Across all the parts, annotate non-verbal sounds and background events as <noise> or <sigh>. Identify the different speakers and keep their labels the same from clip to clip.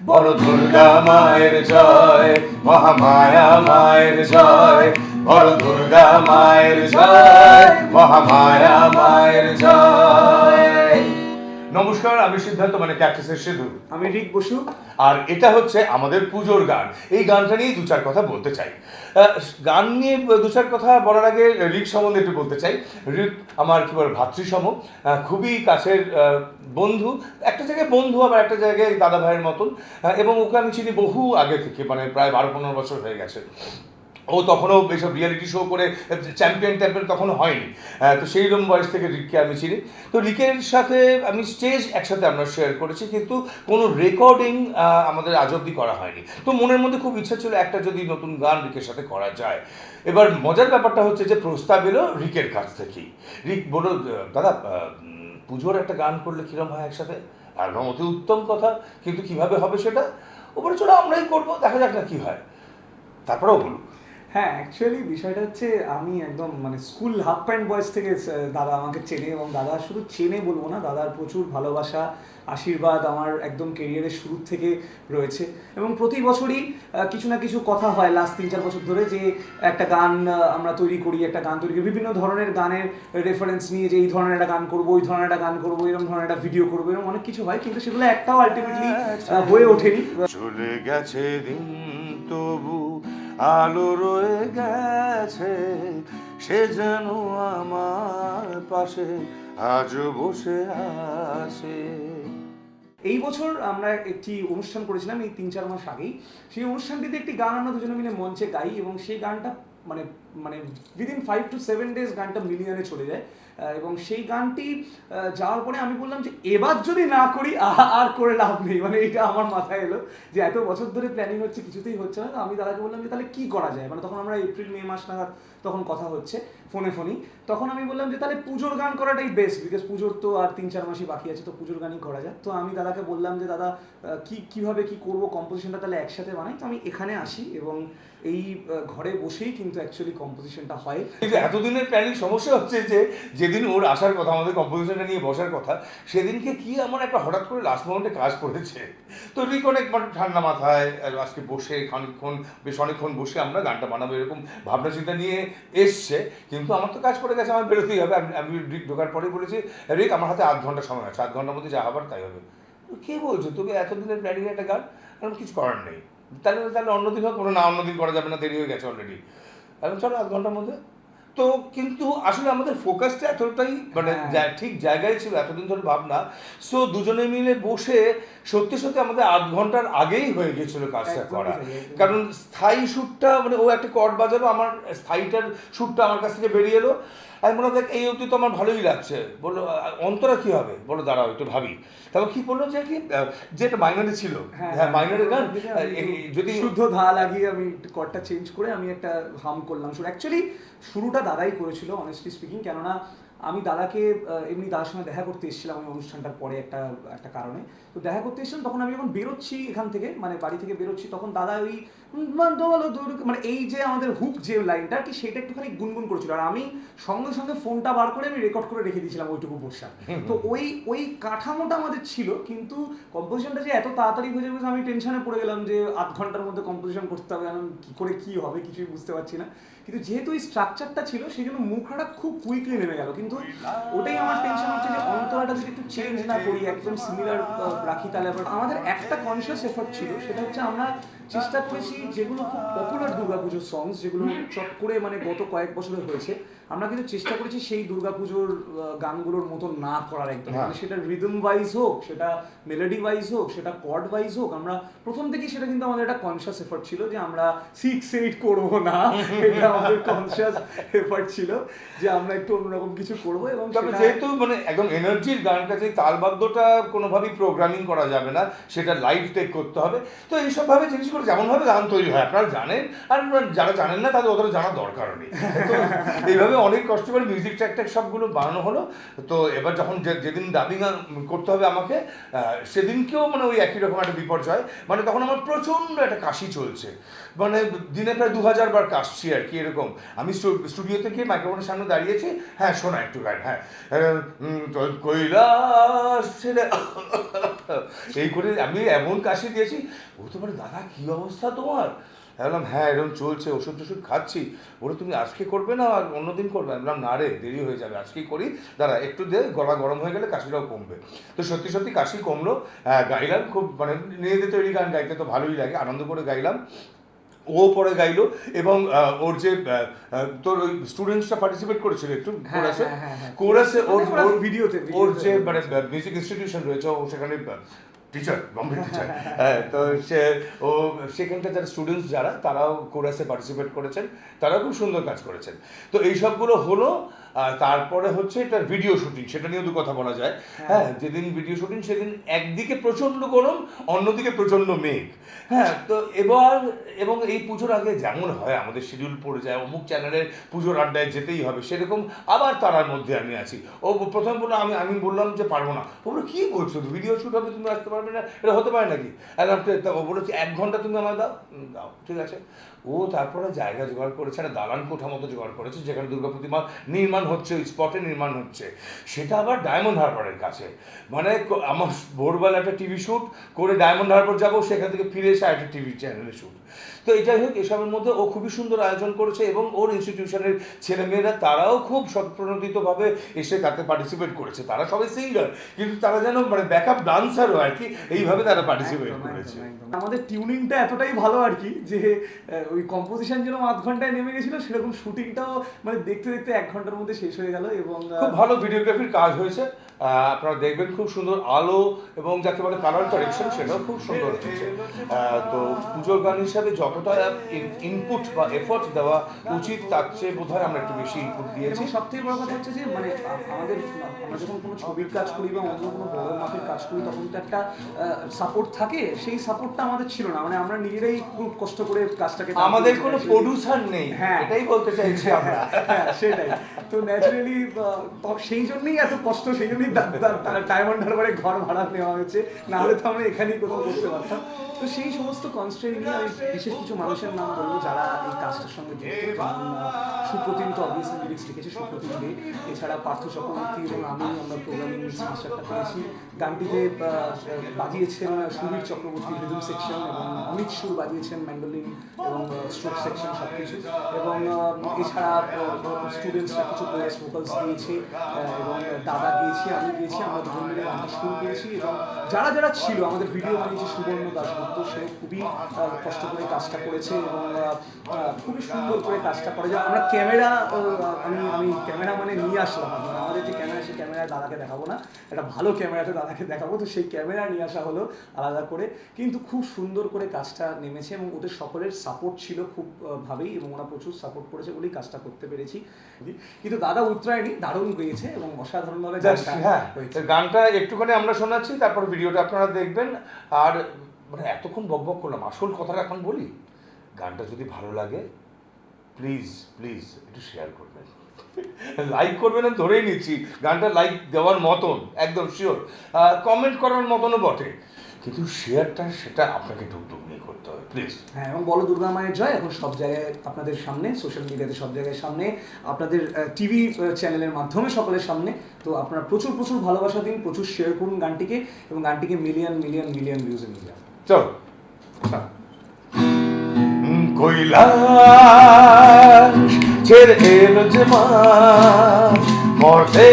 Speaker 1: বড় দুর্গা মায়ের জয় মহামায়া মায়ের জয় বড় দুর্গা মায়ের জয় মহামায়া মায়ের জয়। নমস্কার আমি সিদ্ধার্থ মানে ক্যাক্টাসের সিধু
Speaker 2: আমি রিক বসু।
Speaker 1: আর এটা হচ্ছে আমাদের পুজোর গান। এই গানটা নিয়ে দু চার কথা বলতে চাই। গান নিয়ে দু চার কথা বলার আগে রিক সম্বন্ধে একটু বলতে চাই। রিক আমার কি বলে ভাতৃসম খুবই কাছের বন্ধু। একটা জায়গায় বন্ধু আবার একটা জায়গায় দাদা ভাইয়ের মতন এবং ওকে আমি চিনি বহু আগে থেকে মানে প্রায় বারো পনেরো বছর হয়ে গেছে। ও তখনও এইসব রিয়েলিটি শো করে চ্যাম্পিয়ন ট্যাম্পিয়ন তখনও হয়নি। তো সেই রকম বয়স থেকে রিককে আমি চিনি তো রিকের সাথে আমি স্টেজ একসাথে আমরা শেয়ার করেছি, কিন্তু কোনো রেকর্ডিং আমাদের আজ অব্দি করা হয়নি। তো মনের মধ্যে খুব ইচ্ছা ছিল একটা যদি নতুন গান রিকের সাথে করা যায়। এবার মজার ব্যাপারটা হচ্ছে যে প্রস্তাব এলো রিকের কাছ থেকেই। রিক বলল দাদা পুজোর একটা গান করলে কিরম হয় একসাথে? একদম অতি উত্তম কথা, কিন্তু কীভাবে হবে সেটা? ও বলে চলো আমরাই করব, দেখা যাক না কী হয়। তারপরেও বলুক
Speaker 2: হ্যাঁ অ্যাকচুয়ালি বিষয়টা হচ্ছে আমি একদম মানে স্কুল হাফ প্যান্ট বয়স থেকে দাদা আমাকে চেনে এবং দাদা শুধু চেনে বলব না, দাদার প্রচুর ভালোবাসা, আশীর্বাদ আমার একদম কেরিয়ারের শুরু থেকে রয়েছে। এবং প্রতি বছরই কিছু না কিছু কথা হয় লাস্ট তিন চার বছর ধরে যে একটা গান আমরা তৈরি করি, একটা গান তৈরি করি, বিভিন্ন ধরনের গানের রেফারেন্স নিয়ে যে এই ধরনের একটা গান করব, ওই ধরনের একটা গান করব, এরকম ধরনের একটা ভিডিও করব, এরকম অনেক কিছু হয়, কিন্তু সেগুলো একটাও আলটিমেটলি হয়ে ওঠেনি।
Speaker 1: চলে গেছে দিন তবু আলো রয়ে গেছে, সে যেন আমার পাশে আজ বসে আছে।
Speaker 2: এই বছর আমরা একটি অনুষ্ঠান করেছিলাম, এই তিন চার মাস আগেই। সেই অনুষ্ঠানটিতে একটি গান আমরা দুজনে মিলে মঞ্চে গাই এবং সেই গানটা মানে মানে within five to seven days গানটা মিলিয়নে চলে যায়। এবং সেই গানটি যাওয়ার পরে আমি বললাম যে, এবার যদি না করি আর করে লাভ নেই। মানে এটা আমার মাথায় এলো যে, এত বছর ধরে প্ল্যানিং হচ্ছে, কিছুতেই হচ্ছে না। তো আমি দাদাকে বললাম যে, তাহলে কী করা যায়? মানে তখন আমরা এপ্রিল, মে মাস নাগাদ তখন কথা হচ্ছে ফোনে ফোনই তখন আমি বললাম যে, তাহলে পুজোর গান করাটাই বেস্ট বিকজ পুজোর তো আর তিন চার মাসই বাকি আছে, তো পুজোর গানই করা যায় তো আমি দাদাকে বললাম যে, দাদা কি, কীভাবে কি করব? কম্পোজিশনটা তাহলে একসাথে বানাই। তো আমি এখানে আসি এবং এই ঘরে বসেই কিন্তু অ্যাকচুয়ালি কম্পোজিশনটা হয়।
Speaker 1: কিন্তু এতদিনের প্ল্যানিং সমস্যা হচ্ছে যে, যেদিন ওর আসার কথা, আমাদের কম্পোজিশনটা নিয়ে বসার কথা, সেদিনকে কি আমার একটা হঠাৎ করে লাস্ট মোমেন্টে কাজ করেছে? তো রিক অনেক মানে ঠান্ডা মাথায় আজকে বসে খানিকক্ষণ, বেশ অনেকক্ষণ বসে আমরা গানটা বানাবো, এরকম ভাবনা চিন্তা নিয়ে এসছে, কিন্তু আমার তো কাজ করে গেছে, আমার বেরোতেই হবে। আমি আমি ঢোকার পরেই বলেছি, রিক, আমার হাতে আধ ঘণ্টা সময় আছে, আধ ঘণ্টার মধ্যে যা হবার তাই হবে। কে বলছো? তোকে এতদিনের প্ল্যানিং একটা গান? কারণ কিছু করার নেই। তাহলে তাহলে অন্যদিন হোক, কোনো না অন্যদিন করা যাবে না, দেরি হয়ে গেছে অলরেডি এখন চলো আধ ঘণ্টার মধ্যে। তো কিন্তু আসলে আমাদের ফোকাসটা এতটাই মানে
Speaker 2: হ্যাঁ।
Speaker 1: ঠিক জায়গায় ছিল এতদিন ধরে ভাবনা। সো দুজনে মিলে বসে সত্যি সত্যি আমাদের আধ ঘণ্টার আগেই হয়ে গেছিল কাজটা করা। কারণ স্থায়ী শ্যুটটা মানে ও একটা কট বাজালো আমার স্থায়ীটার শ্যুটটা আমার কাছ থেকে বেরিয়ে এলো। আমি মনে দেখ এই অবধি তো আমার ভালোই লাগছে। বলল অন্তরা কী হবে? বলো দাঁড়াও একটু ভাবি। তারপর কি বলল যে কি যে একটা মাইনরে ছিল হ্যাঁ মাইনরে গান এই- যদি
Speaker 2: শুদ্ধ ধা লাগিয়ে আমি কটটা চেঞ্জ করে আমি একটা হাম করলাম। শুরু অ্যাকচুয়ালি শুরুটা দাদাই করেছিল অনেস্টলি স্পিকিং কেননা আমি দাদাকে এমনি দাদার সঙ্গে দেখা করতে এসেছিলাম ওই অনুষ্ঠানটার পরে একটা একটা কারণে। তো দেখা করতে এসেছিলাম, তখন আমি যখন বেরোচ্ছি এখান থেকে মানে বাড়ি থেকে বেরোচ্ছি, তখন দাদা ওই মান মানে এই যে আমাদের হুক যে লাইনটা কি সেটা একটুখানি গুনগুন করেছিল। আর আমি সঙ্গে সঙ্গে ফোনটা বার করে আমি রেকর্ড করে রেখে দিয়েছিলাম ওইটুকু বসা। তো ওই ওই কাঠামোটা আমাদের ছিল, কিন্তু কম্পোজিশনটা যে এত তাড়াতাড়ি হয়ে যাবে আমি টেনশনে পড়ে গেলাম যে আধ ঘণ্টার মধ্যে কম্পোজিশন করতে হবে, আমি কী করে কি হবে কিছুই বুঝতে পারছি না। কিন্তু যেহেতু এই স্ট্রাকচারটা ছিল, সেই জন্য মুখটা খুব কুইকলি নেমে গেল। কিন্তু ওটাই আমার টেনশন হচ্ছে যে অন্তরাটা যদি একটু চেঞ্জ না করি, একদম সিমিলার রাখি তাহলে আমাদের একটা কনসিয়াস এফর্ট ছিল সেটা হচ্ছে আমরা চেষ্টা করেছি যেগুলো খুব পপুলার দুর্গাপুজোর সংস যেগুলো চট করে মানে গত কয়েক বছরে হয়েছে আমরা কিন্তু চেষ্টা করেছি সেই দুর্গাপুজোর গানগুলোর মতো না করার একদম
Speaker 1: হ্যাঁ।
Speaker 2: মানে সেটা রিদম ওয়াইজ হোক সেটা মেলোডি ওয়াইজ হোক সেটা কর্ড ওয়াইজ হোক আমরা প্রথম থেকেই সেটা কিন্তু আমাদের একটা কনসিয়াস এফর্ট ছিল যে আমরা সিক্স এইট করব না <laughs> এটা আমাদের কনসিয়াস এফর্ট ছিল যে আমরা একটু অন্যরকম কিছু করব এবং
Speaker 1: তবে যেহেতু মানে একদম এনার্জির গানটা যে তালবাদ্যটা কোনোভাবেই প্রোগ্রামিং করা যাবে না সেটা লাইভ টেক করতে হবে। তো এইসবভাবে জিনিসগুলো যেমনভাবে গান তৈরি হয়, আপনারা জানেন, আর যারা জানেন না, তাদের ওদের জানার দরকার নেই। তো এইভাবে অনেক কষ্ট করে মিউজিক ট্র্যাক ট্যাক সবগুলো বানানো হলো। তো এবার যখন যেদিন ডাবিং করতে হবে আমাকে সেদিনকেও মানে ওই একই রকম একটা বিপর্যয়। মানে তখন আমার প্রচণ্ড একটা কাশি চলছে। মানে দিনে প্রায় দু হাজার বার কাশছি আর কি, এরকম। আমি স্টু- স্টুডিওতে গিয়ে মাইক্রোফোনের সামনে দাঁড়িয়েছি। হ্যাঁ শোনা একটু গান হ্যাঁ। কৈলাস এই করে আমি এমন কাশি দিয়েছি। ও তো বলে দাদা কি অবস্থা তোমার? বললাম হ্যাঁ এরকম চলছে ওষুধ টষুধ খাচ্ছি। ওরা তুমি আজকে করবে না আর অন্যদিন করবে? বললাম না রে দেরি হয়ে যাবে আজকেই করি। দাঁড়া একটু দে গলা গরম হয়ে গেলে কাশিটাও কমবে। তো সত্যি সত্যি কাশি কমলো। হ্যাঁ, গাইলাম খুব মানে নিজেদের তৈরি গান গাইতে তো ভালোই লাগে আনন্দ করে গাইলাম। ও পরে গাইলো এবং ওর যে তোর ওই স্টুডেন্টসরা পার্টিসিপেট করেছিল একটু
Speaker 2: হ্যাঁ,
Speaker 1: কোরাসে।
Speaker 2: হ্যাঁ, হ্যাঁ।
Speaker 1: কোরাসে ওর
Speaker 2: মানে ওর ভিডিওতে,
Speaker 1: ওর যে মানে মিউজিক ইনস্টিটিউশন রয়েছে ও সেখানে টিচার বম্বে টিচার হ্যাঁ তো সে, ও, সেখানকার যারা স্টুডেন্টস যারা, তারাও কোরাসে পার্টিসিপেট করেছেন, তারাও খুব সুন্দর কাজ করেছেন। তো এইসবগুলো হলো আর তারপরে হচ্ছে এটার ভিডিও শুটিং সেটা নিয়েও দু কথা বলা যায়। হ্যাঁ। যেদিন ভিডিও শুটিং সেদিন একদিকে প্রচণ্ড গরম অন্যদিকে প্রচণ্ড মেঘ। হ্যাঁ তো এবার এবং এই পুজোর আগে যেমন হয় আমাদের শিডিউল পড়ে যায় অমুক চ্যানেলের পুজোর আড্ডায় যেতেই হবে সেরকম আবার তারার মধ্যে আমি আছি। ও প্রথম বলল আমি আমি বললাম যে পারব না। ও বলল কী বলছো? ভিডিও শ্যুট হবে তুমি আসতে পারবে না? এটা হতে পারে নাকি? একদম ও বলেছে এক ঘণ্টা তুমি আমার দাও। দাও ঠিক আছে। ও তারপরে জায়গা জোগাড় করেছে একটা দালান কোঠা মতো জোগাড় করেছে যেখানে দুর্গা প্রতিমা নির্মাণ হচ্ছে ওই স্পটে নির্মাণ হচ্ছে। সেটা আবার ডায়মন্ড হারবারের কাছে। মানে আমার ভোরবেলা একটা টিভি শ্যুট করে ডায়মন্ড হারবার যাব সেখান থেকে ফিরে এসে একটা টিভি চ্যানেলে শ্যুট তো এটাই হোক এসবের মধ্যে ও খুবই সুন্দর আয়োজন করেছে এবং ওর ইনস্টিটিউশনের ছেলেমেয়েরা তারাও খুব সৎপ্রণোদিতভাবে এসে তাতে পার্টিসিপেট করেছে। তারা সবাই সিঙ্গার কিন্তু তারা যেন মানে ব্যাকআপ ডান্সারও আর কি এইভাবে তারা পার্টিসিপেট করেছে।
Speaker 2: আমাদের টিউনিংটা এতটাই ভালো আর কি যে ওই কম্পোজিশন যেরকম আধ ঘন্টায় নেমে গেছিল সেরকম শুটিংটাও মানে দেখতে দেখতে এক ঘণ্টার মধ্যে শেষ হয়ে গেল এবং
Speaker 1: খুব ভালো ভিডিওগ্রাফির কাজ হয়েছে। আপনারা দেখবেন খুব সুন্দর আলো এবং যাকে বলে কালার কারেকশন সেটাও খুব সুন্দর আহ, তো পুজোর গান হিসাবে যতটা ইনপুট বা এফোর্ট দেওয়া উচিত তার চেয়ে বোধ হয় আমরা একটু বেশি ইনপুট দিয়েছি।
Speaker 2: সব থেকে বড় কথা হচ্ছে যে মানে আমাদের আমরা যখন কোনো ছবির কাজ করি বা অন্য কোনো বড় মাপের কাজ করি তখন তো একটা সাপোর্ট থাকে সেই সাপোর্টটা আমাদের ছিল না। মানে আমরা নিজেরাই খুব কষ্ট করে কাজটাকে
Speaker 1: আমাদের কোনো। প্রডিউসার নেই
Speaker 2: হ্যাঁ।
Speaker 1: এটাই বলতে চাইছি আমরা।
Speaker 2: হ্যাঁ, সেটাই। তো ন্যাচারালি সেই জন্যই এত কষ্ট সেই জন্যই ডায়মন্ড হারবারে ঘর ভাড়া নেওয়া হয়েছে। না হলে তো আমরা এখানেই কোথাও করতে পারতাম। তো সেই সমস্ত কনস্ট্রেন্ট নিয়ে আমি বিশেষ কিছু মানুষের নাম বলব যারা এই কাজটার সঙ্গে সুপ্রতিম তো অবভিয়াসলি লিরিক্স লিখেছে, সুপ্রতিম দে। এছাড়া পার্থ চক্রবর্তী এবং আমি আমরা প্রোগ্রামিং মাস্টারটা করেছি। গানটিতে বাজিয়েছেন সুবীর চক্রবর্তী রিদম সেকশন এবং অমিত সুর বাজিয়েছেন ম্যান্ডোলিন এবং স্ট্রোক সেকশন সব কিছু এবং এছাড়া স্টুডেন্টসরা কিছু ভোকালস দিয়েছে এবং দাদা গিয়েছি আমি গিয়েছি আমরা দুজন মিলে গানটা শুরু করেছি এবং যারা যারা ছিল আমাদের ভিডিও বানিয়েছে সুবর্ণ দাসগুপ্ত সে খুবই কষ্ট করে কাজটা করেছে এবং খুবই সুন্দর করে কাজটা করে। যা আমরা ক্যামেরা আমি আমি ক্যামেরা মানে নিয়ে আসলাম আমাদের যে ক্যামেরা সেই ক্যামেরায় দাদাকে দেখাবো না। একটা ভালো ক্যামেরাতে দাদাকে দেখাবো তো সেই ক্যামেরা নিয়ে আসা হলো আলাদা করে। কিন্তু খুব সুন্দর করে কাজটা নেমেছে এবং ওদের সকলের সাপোর্ট ছিল খুব ভাবেই এবং ওরা প্রচুর সাপোর্ট করেছে বলেই কাজটা করতে পেরেছি। কিন্তু দাদা উত্তরায়ণী দারুণ গেয়েছে এবং অসাধারণভাবে গানটা
Speaker 1: হ্যাঁ গানটা একটুখানি আমরা শোনাচ্ছি, তারপর ভিডিওটা আপনারা দেখবেন। আর মানে এতক্ষণ বকবক করলাম, আসল কথাটা এখন বলি। গানটা যদি ভালো লাগে প্লিজ প্লিজ একটু শেয়ার করবেন। লাইক করবেন ধরেই নিচ্ছি, গানটা লাইক দেওয়ার মতন, একদম শিওর কমেন্ট করার মতনও বটে। কিন্তু শেয়ারটা সেটা আপনাকে ঢুকঢুক নিয়ে করতে হবে প্লিজ
Speaker 2: হ্যাঁ এবং বলো দুর্গা মায়ের জয় এখন সব জায়গায় আপনাদের সামনে সোশ্যাল মিডিয়াতে সব জায়গায় সামনে আপনাদের টিভি চ্যানেলের মাধ্যমে সকলের সামনে। তো আপনারা প্রচুর প্রচুর ভালোবাসা দিন প্রচুর শেয়ার করুন গানটিকে এবং গানটিকে মিলিয়ন মিলিয়ন মিলিয়ন ভিউজে নিয়ে যান।
Speaker 1: চলো কৈলাস ছেড়ে এলো যে মা মরতে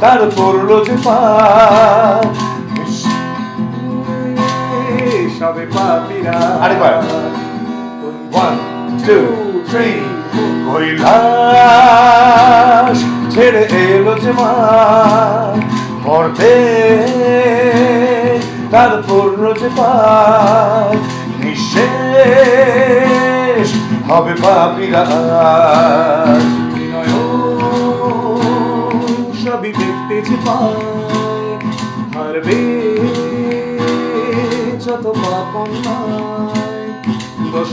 Speaker 1: তার পড়ল যে পা
Speaker 2: সবে পাপিরা।
Speaker 1: আরেকবার। ওয়ান টু থ্রি কৈলাস ছেড়ে এলো যে মা। মরতে তার পড়ল যে পা নিঃশেষ হবে পাপিরা।
Speaker 2: সবই দেখতে যে পায় হারবে কন্যায় দশ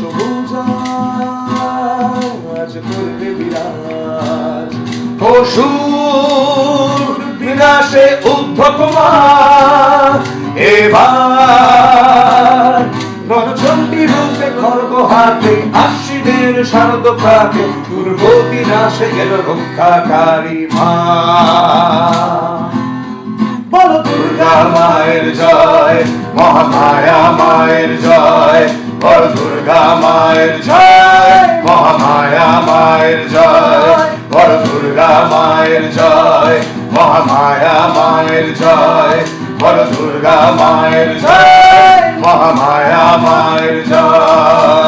Speaker 2: আজ করবে বিরাজ।
Speaker 1: অসুর বিনাশে উদ্ধব এবার
Speaker 2: রণচণ্ডী রূপে খর্গ হাতে, আশ্বিনের শারদ প্রাতে,
Speaker 1: দুর্গতি নাশে গেল রক্ষাকারী মা।
Speaker 2: বল
Speaker 1: দুর্গা মায়ের জয় মহামায়া মায়ের জয় বল দুর্গা মায়ের জয়, মহামায়া মায়ের জয় বল দুর্গা মায়ের জয়, মহামায়া মায়ের জয় বল দুর্গা মায়ের জয়, মহামায়া মায়ের জয়।